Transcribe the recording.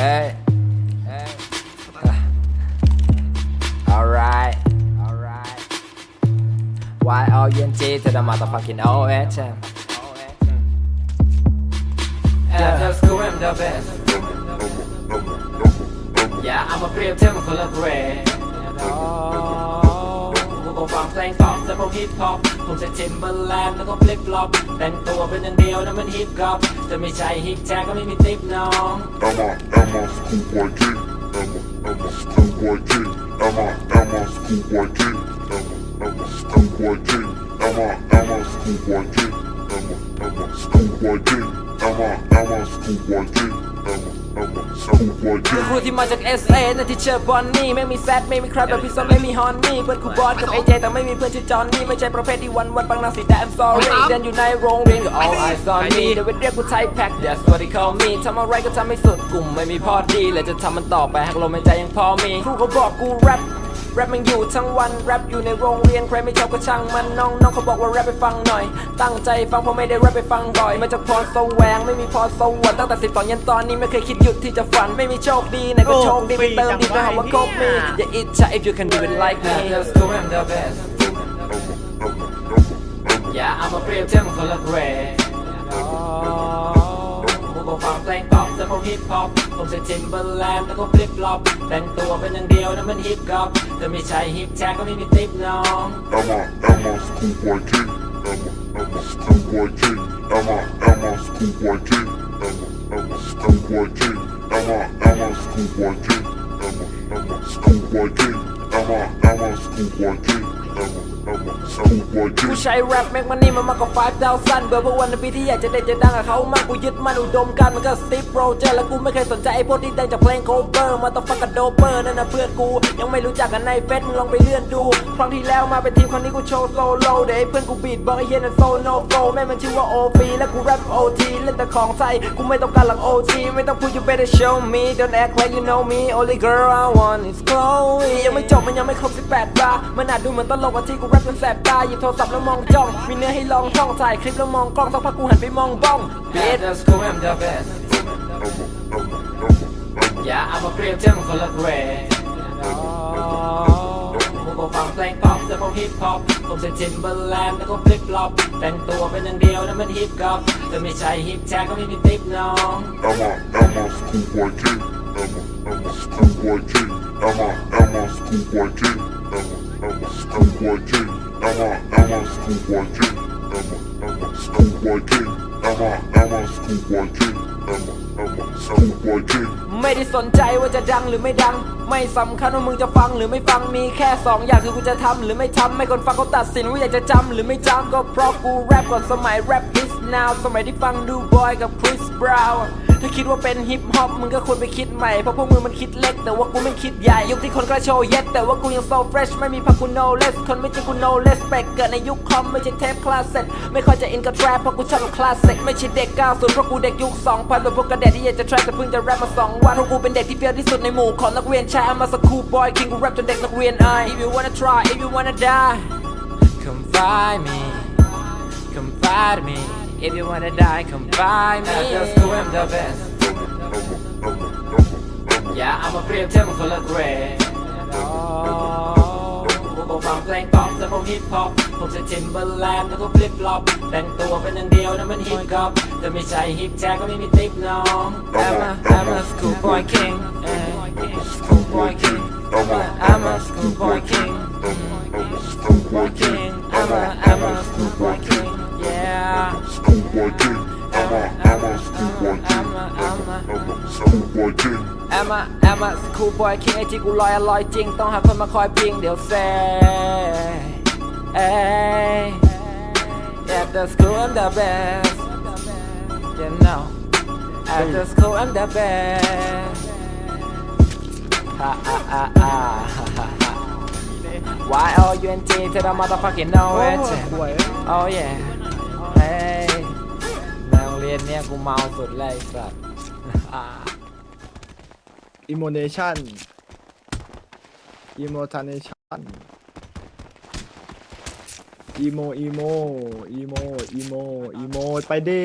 Hey. Hey. Alright. Alright. Y O N T to the motherfucking O H M. That's who I'm the best. Yeah, I'm a pure temple of bread. Oh, we're gonna บมันคนละเกรดกูก็ฟังเพลงป๊อปแต่พวกฮิปฮอปผมจะทิมเบอร์แลนด์แล้วก็ฟลิปฟลอปแต่งตัวเป็นอย่างเดียวนั่นมันฮิปฮอปจะไม่ใช่ฮิปแจ็คก็ไม่มีติปน้อง Emma, Emma, schoolboy king. Emma, Emma, schoolboy king. Emma, Emma, schoolboy king. Emma, Emma, schoolboy king. Emma, Emma, schoolboy king. Emma, Emma, schoolboy king. Emma, Emma, schoolboy king. Emma, Emma, schoolboy คือ king. ครูที่มาจาก SA นั่นที่เชิญบอนนี่ไม่มีแซดไม่มีใครแบบพี่ซอนไม่มีฮอนนี่เพื่อนครูบอสกับไอเจแต่ไม่มีเพื่อนชื่อจอนนี่ไม่ใช่ประเภทที่วันวันบางนาสีแต่ I'm sorry เรียนอยู่ในโรงเรียนก็ all eyes on me เดี๋ยวไปเรียกกูไทยแพ็ค that's what they call me ทำอะไรก็ทำให้สุดกลุ่มไม่มีพอดีเลยจะทำมันต่อไปหากลมหายใจยังพอมีครูเขาบอกกูแรป แรปมันอยู่ทั้งวันแรปอยู่ในโรงเรียนใครไม่ชอบก็ช่างมันน้องน้องเขาบอกว่าแรปไปฟังหน่อย ตั้งใจฟังเพราะไม่ได้แรปไปฟังบ่อยมาจากพรสวงไม่มีพรสวรรค์ตั้งแต่สิบสองยันตอนนี้ไม่เคยคิดหยุดที่จะฝันไม่มีโชคดีไหนก็โชคดีไปเติมดีไปหาว่าโคกมีอย่าอิจฉา if you can do it like me Let's go I'm the best Yeah I'm a เปรียบเทียบมันคนละเพวกฮิปฮอปผมใส่ทิมเบอร์แลนด์แล้วก็ฟลิปฟลอปแต่งตัวเป็นอย่างเดียวนั่นมันฮิปฮอปจะไม่ใช่ฮิปแจ็คก็ไม่มีติปน้อง Emma, Emma, schoolboy king. Emma, Emma, schoolboy king. Emma, Emma, schoolboy king. Emma, Emma, schoolboy king. Emma, Emma, schoolboy king. Emma, Emma, schoolboy king. Emma, Emma, schoolboy king. กูใช้แรปแม็กมันนี่มันมากกว่า5 0 0 0เบื่อพวกวันในปีที่อยากจะเด่นจะดังกับเขามากกูยึดมันอุดมการมันก็สตีฟโรเจอร์แล้วกูไม่เคยสนใจไอ้พวกที่ดังจากเพลงโคเวอร์มาต้องฟังกับโดเปอร์นั่นนะเพื่อนกู ยังไม่รู้จักกันในเฟซมึงลองไปเลื่อนดู ครั้งที่แล้วมาเป็นทีมครั้งนี้กูโชว์โซโล่เดี๋ยวเพื่อนกูบีดบอกไอ้เฮียนั่นโซโนโฟแม่มันชื่อว่าโอปีแล้วกูแรปโอทีเล่นแต่ของไทยกูไม่ต้องการหลักโอทีไม่ต้องพูด you better show me don't act like you know me only girl I want is Chloe ยังไม่จบมันยังไม่ครบ18บาร์มันอาจดูเหมือนตลกว่าที่กูแรปจนแสบตาหยิบโทรศัพท์แล้วมองจ้อง มีเนื้อให้ลองท่องถ่ายคลิปแล้วมองกล้องสักพักกูหันไปมองบ้อง Bitch let's go I'm the best Yeah I'm a เปรียบเทียบคนละเกรดกูก็ฟังเพลงป๊อปแต่พวกฮิปฮอปผมใส่ทิมเบอร์แลนด์แล้วก็ฟลิปฟลอปแต่งตัวเป็นอย่างเดียวนั่นมันฮิปฮอปจะไม่ใช่ฮิปแจ็คก็ไม่มีติปน้อง Emma, Emma, schoolboy king. Emma, Emma, schoolboy king. Emma, Emma, schoolboy king. Schoolboy king. Emma, Emma, schoolboy king. Emma, Emma, schoolboy king. Emma, Emma, schoolboy king. Emma, Emma, schoolboy king. ไม่ได้สนใจว่าจะดังหรือไม่ดัง ไม่สำคัญว่ามึงจะฟังหรือไม่ฟังมีแค่สองอย่างคือกูจะทำหรือไม่ทำไม่คนฟังเขาตัดสินว่าอยากจะจำหรือไม่จำก็เพราะกูแรปก่อนสมัยแรป now สมัยที่ฟังดูบอยกับคริสบราว์ถ้าคิดว่าเป็นฮิปฮอปมึงก็ควรไปคิดใหม่ เพราะพวกมึงมันคิดเล็ก แต่ว่ากูไม่คิดใหญ่ ยุคที่คนกระโชว์เย็ดแต่ว่ากูยัง so fresh ไม่มีพักกู no less คนไม่จริงกู no less แปลกเกิดในยุคคอมไม่ใช่เทปคลาสเซ็ตไม่ค่อยจะอินกับแทรปเพราะกูชอบคลาสสิกไม่ใช่เด็ก90เพราะกูเด็กยุค2000แบบพวกกระเด็ดที่อยากจะแทรปแต่เพิ่งจะแรปมาสองวันเพราะกูเป็นเด็กที่เฟี้ยวที่สุดในหมู่ของนักเรียนชายมาสกูบอยคิงกูแรปจนเด็กนักเรียนอาย if you wanna try if you wanna die come find me come find me if you wanna die come find me just go I'm the best Yeah I'm a เปรียบเทียบมันคนละเกรดกูก็ฟังเพลงป๊อปแต่พวกฮิปฮอปผมจะทิมเบอร์แลนด์แล้วก็ฟลิปฟลอปแต่งตัวเป็นอย่างเดียวนั่นมันฮิปฮอปจะไม่ใช่ฮิปแจ็คก็ไม่มีติปน้อง I'm a I'm a schoolboy king eh, schoolboy king I'm a schoolboy king yeah Schoolboy king. Emma, Emma, schoolboy king. Emma, Emma, schoolboy king. แอมอะแอมอะสคูบอยคิงไอที่กูลอยอะลอยจริง ต้องหาคนมาคอยพิงเดี๋ยวเซ่เอ้ย At the school I'm the best You know At the school I'm the best Ha ha ha ha ha ha ha Y O U N G to the motherfucking know it Oh yeah เฮ้ยในโรงเรียนเนี่ยกูเมาสุดเลยไอ้สัสอิโมเนชั่นอิโมทานเนชั่นอีโมอีโมอีโมอีโมอีโมไปดิ